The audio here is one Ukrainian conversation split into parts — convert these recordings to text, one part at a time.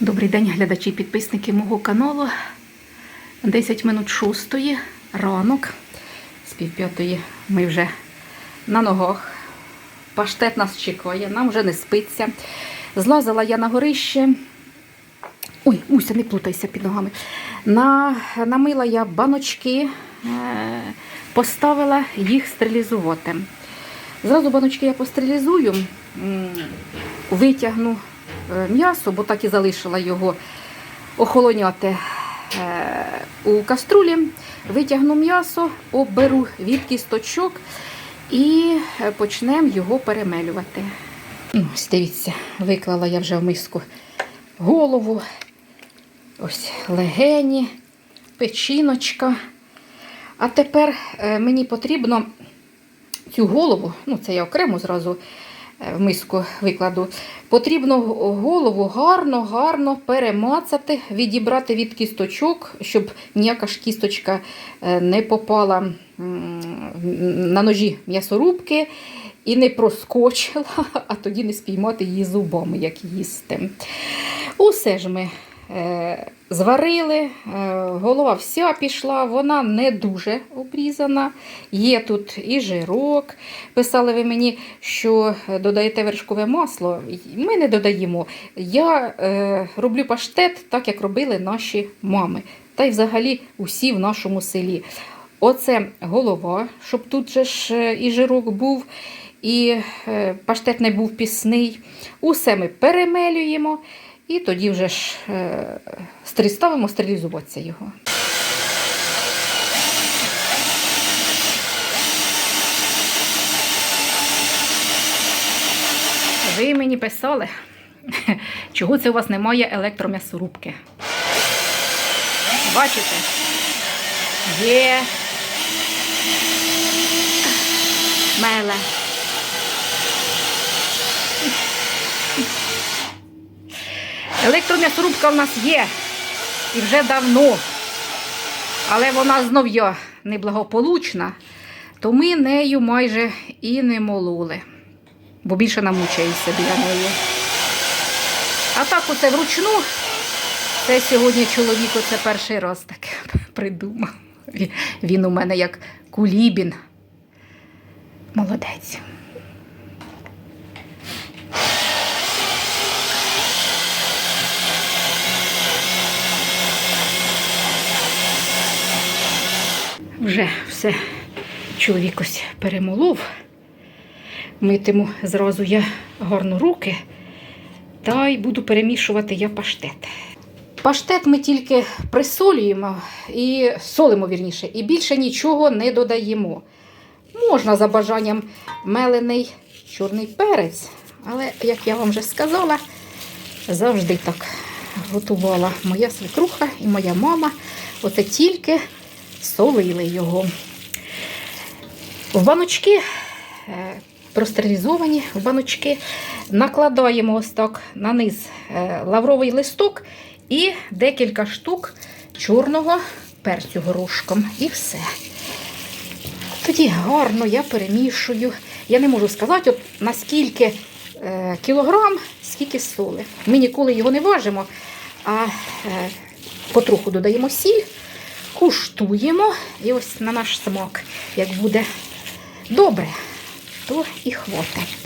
Добрий день, глядачі, і підписники мого каналу. 10 минут шостої, ранок. З півп'ятої ми вже на ногах. Паштет нас чекає, нам вже не спиться. Злазила я на горище. Ой, Муся, не плутайся під ногами. На, намила я баночки, е, поставила їх стерилізувати. Зразу баночки я постерилізую, витягну м'ясо, бо так і залишила його охолоняти е, у каструлі. Витягну м'ясо, оберу від кісточок і е, почнемо його перемелювати. Ось дивіться, виклала я вже в миску голову, ось легені, печіночка. А тепер е, мені потрібно цю голову, ну це я окремо зразу е, в миску викладу. Потрібно голову гарно, гарно перемацати, відібрати від кісточок, щоб ніяка ж кісточка е, не попала на ножі м'ясорубки і не проскочила, а тоді не спіймати її зубами, як їсти. Усе ж ми е, зварили, е, голова вся пішла, вона не дуже обрізана. Є тут і жирок. Писали ви мені, що додаєте вершкове масло. Ми не додаємо. Я е, роблю паштет так, як робили наші мами. Та й взагалі усі в нашому селі. Оце голова, щоб тут же ж е, і жирок був, і е, паштет не був пісний. Усе ми перемелюємо. І тоді вже ж е, ставимо стерилізуватися його. Ви мені писали, чого це у вас немає електром'ясорубки. Бачите? Є меле. Електром'ясорубка в нас є і вже давно, але вона знов я неблагополучна, то ми нею майже і не мололи, бо більше намучаюся біля неї. А так оце вручну, це сьогодні чоловік оце перший раз таке придумав. Він у мене як кулібін. Молодець. Вже все чоловік ось перемолов. Митиму зразу я гарно руки та й буду перемішувати я паштет. Паштет ми тільки присолюємо і солимо вірніше, і більше нічого не додаємо. Можна за бажанням мелений чорний перець, але, як я вам вже сказала, завжди так готувала моя свекруха і моя мама. Оце тільки солили його. В баночки е, простерилізовані баночки накладаємо ось так на низ е, лавровий листок і декілька штук чорного перцю горошком. І все. Тоді гарно я перемішую. Я не можу сказати, от наскільки е, кілограм, скільки соли. Ми ніколи його не важимо, а потроху додаємо сіль, куштуємо і ось на наш смак, як буде добре, то і хватить.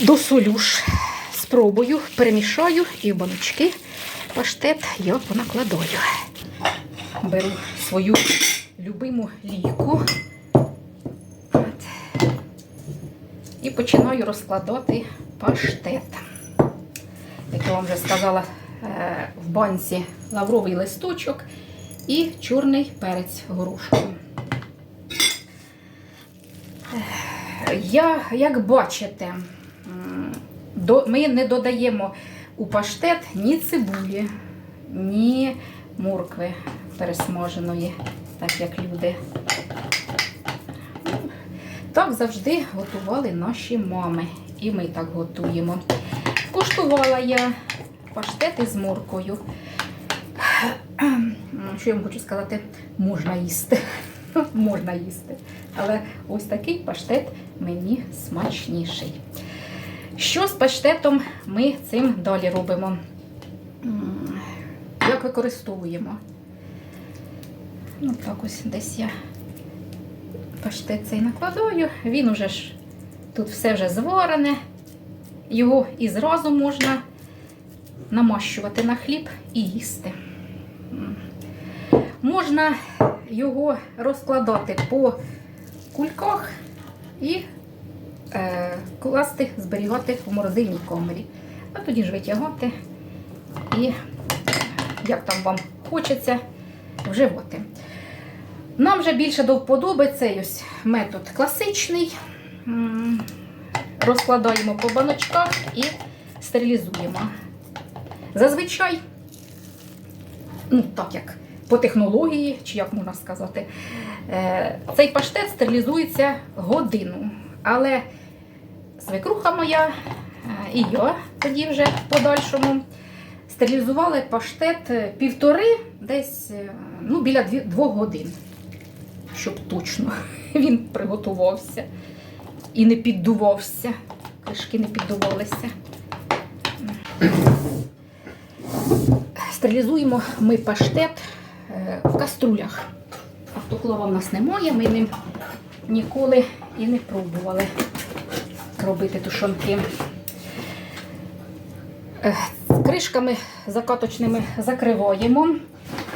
Досолю ж спробую, перемішаю і в баночки паштет я понакладаю. Беру свою любиму ліку. І починаю розкладати паштет. Як я вам вже сказала, в банці лавровий листочок і чорний перець горошком. Е, Я, як бачите, ми не додаємо у паштет ні цибулі, ні моркви пересмаженої, так як люди. Так завжди готували наші мами. І ми так готуємо. Куштувала я паштет із моркою. Що я вам хочу сказати, можна їсти. Можна їсти. Але ось такий паштет мені смачніший. Що з паштетом ми цим далі робимо? Як використовуємо? Ну, так ось десь я паштет цей накладаю. Він уже ж тут все вже зварене. Його і зразу можна намащувати на хліб і їсти. Можна його розкладати по кульках і е, класти, зберігати в морозильній комері. А тоді ж витягати і, як там вам хочеться, вживати. Нам вже більше до вподоби цей ось метод класичний. Розкладаємо по баночках і стерилізуємо. Зазвичай, ну так як по технології, чи як можна сказати, е, цей паштет стерилізується годину. Але свекруха моя е, і я тоді вже в подальшому стерилізували паштет е, півтори, десь ну, біля двох годин, щоб точно він приготувався і не піддувався. Кришки не піддувалися. Стерилізуємо ми паштет е, в каструлях. Автоклава в нас немає, ми ним ніколи і не пробували робити тушонки. Е, Кришками закаточними закриваємо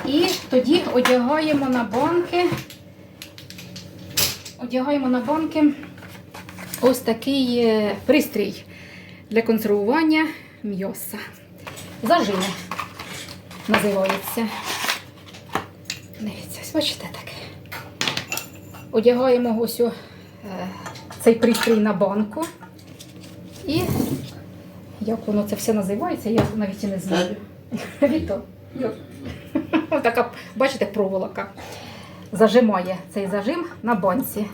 і тоді одягаємо на банки. Одягаємо на банки ось такий е, пристрій для консервування м'яса. Зажими називається. Дивіться, ось бачите таке. Одягаємо ось о, е, цей пристрій на банку. І як воно це все називається, я навіть і не знаю. Віто. Така, бачите, проволока. Зажимає цей зажим на банці.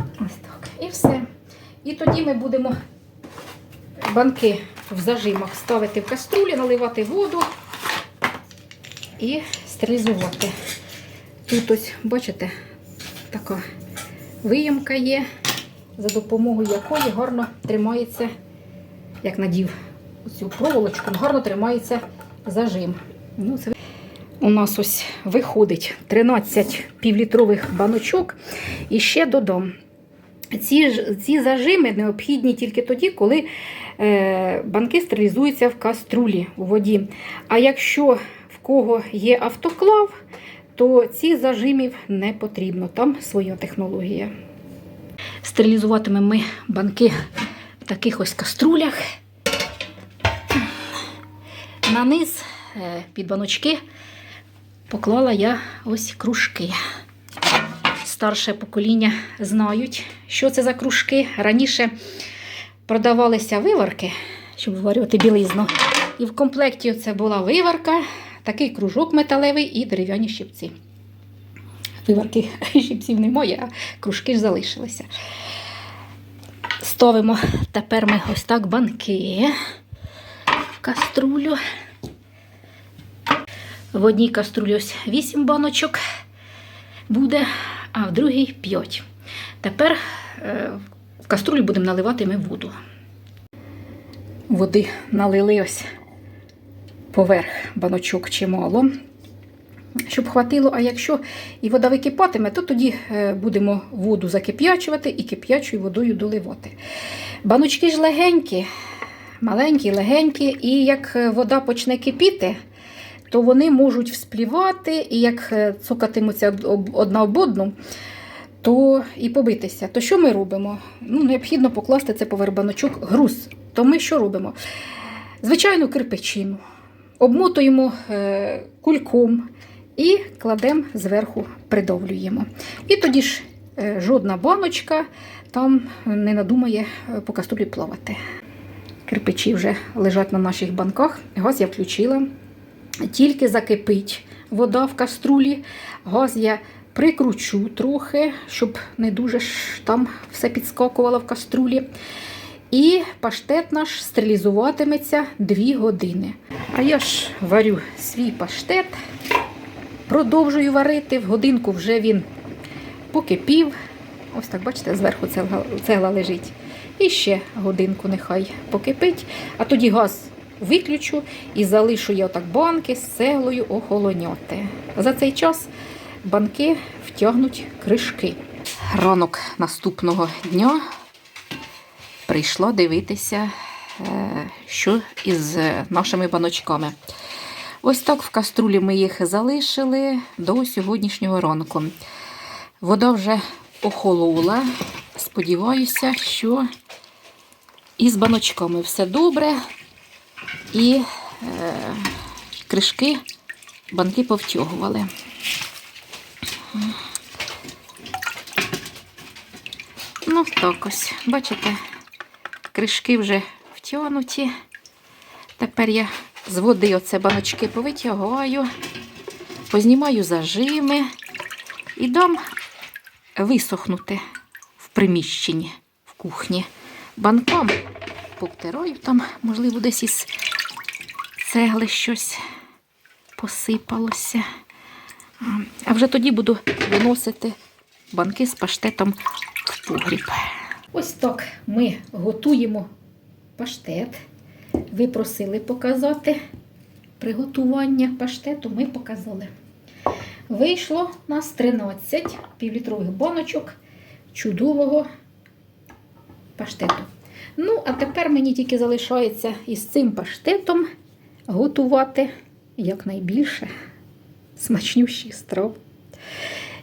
Ось так. І все. І тоді ми будемо банки в зажимах ставити в каструлі, наливати воду і стерилізувати. Тут ось, бачите, така виємка є, за допомогою якої гарно тримається, як надів цю проволочку, гарно тримається зажим. Ну, це... У нас ось виходить 13 півлітрових баночок. І ще додам. Ці, ці зажими необхідні тільки тоді, коли е, банки стерилізуються в каструлі у воді. А якщо кого є автоклав, то цих зажимів не потрібно. Там своя технологія. Стерилізуватимемо ми банки в таких ось каструлях. На низ е, під баночки поклала я ось кружки. Старше покоління знають, що це за кружки. Раніше продавалися виварки, щоб виварювати білизну. І в комплекті це була виварка, такий кружок металевий і дерев'яні щипці. Виварки щипців немає, а кружки ж залишилися. Ставимо тепер ми ось так банки в каструлю. В одній каструлі ось 8 баночок буде, а в другій 5. Тепер е, в каструлю будемо наливати ми воду. Води налили ось поверх баночок чимало, щоб хватило. А якщо і вода википатиме, то тоді е, будемо воду закип'ячувати і кип'ячою водою доливати. Баночки ж легенькі, маленькі, легенькі, і як е, вода почне кипіти, то вони можуть всплівати, і як е, об- одна об одну, то і побитися. То що ми робимо? Ну, необхідно покласти це поверх баночок груз. То ми що робимо? Звичайну кирпичину. Обмотуємо е, кульком і кладемо зверху, придовлюємо. І тоді ж е, жодна баночка там не надумає е, по каструлі плавати. Кирпичі вже лежать на наших банках. Газ я включила. Тільки закипить вода в каструлі. Газ я прикручу трохи, щоб не дуже ж там все підскакувало в каструлі. І паштет наш стерилізуватиметься 2 години. А я ж варю свій паштет, продовжую варити. В годинку вже він покипів. Ось так, бачите, зверху цегла, цегла лежить. І ще годинку нехай покипить, а тоді газ виключу і залишу я отак банки з цеглою охолоняти. За цей час банки втягнуть кришки. Ранок наступного дня прийшла дивитися, що із нашими баночками. Ось так в каструлі ми їх залишили до сьогоднішнього ранку. Вода вже охолола. Сподіваюся, що із баночками все добре. І е, кришки банки повтягували. Ну, так ось, бачите, кришки вже втягнуті. Тепер я з води оце баночки повитягаю, познімаю зажими і дам висохнути в приміщенні, в кухні. Банком повтираю там, можливо, десь із цегли щось посипалося. А вже тоді буду виносити банки з паштетом в погріб. Ось так ми готуємо паштет. Ви просили показати приготування паштету, ми показали. Вийшло у нас 13 півлітрових баночок чудового паштету. Ну, а тепер мені тільки залишається із цим паштетом готувати якнайбільше смачнющих страв.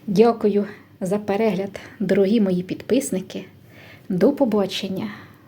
Дякую за перегляд, дорогі мої підписники. До побачення,